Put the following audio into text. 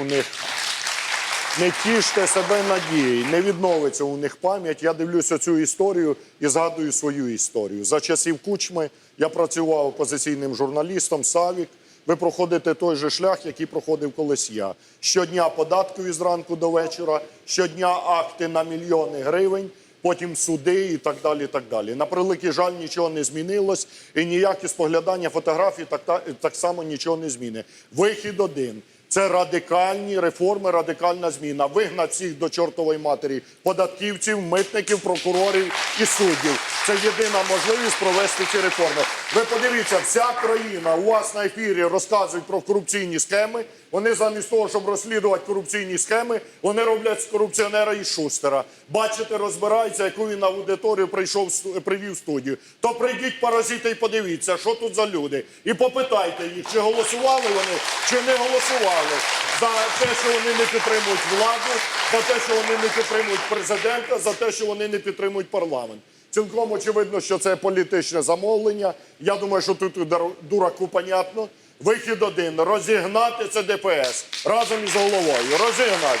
у них. Не тіште себе надії, не відновиться у них пам'ять. Я дивлюся цю історію і згадую свою історію. За часів кучми я працював опозиційним журналістом Савік. Ви проходите той же шлях, який проходив колись я. Щодня податкові зранку до вечора, щодня акти на мільйони гривень, потім суди і так далі. так далі. На превеликий жаль, нічого не змінилось, і ніякі споглядання фотографій так, та- так само нічого не змінить. Вихід один. Це радикальні реформи, радикальна зміна. Вигнати всіх до чортової матері податківців, митників, прокурорів і суддів. Це єдина можливість провести ці реформи. Ви подивіться, вся країна у вас на ефірі розказують про корупційні схеми. Вони замість того, щоб розслідувати корупційні схеми, вони роблять з корупціонера і шустера. Бачите, розбираються, яку він на аудиторію прийшов привів студію. То прийдіть паразити і подивіться, що тут за люди. І попитайте їх, чи голосували вони, чи не голосували за те, що вони не підтримують владу, за те, що вони не підтримують президента, за те, що вони не підтримують парламент. Цілком очевидно, що це політичне замовлення. Я думаю, що тут дураку понятно. Вихід один розігнати це ДПС разом із головою. Розігнати.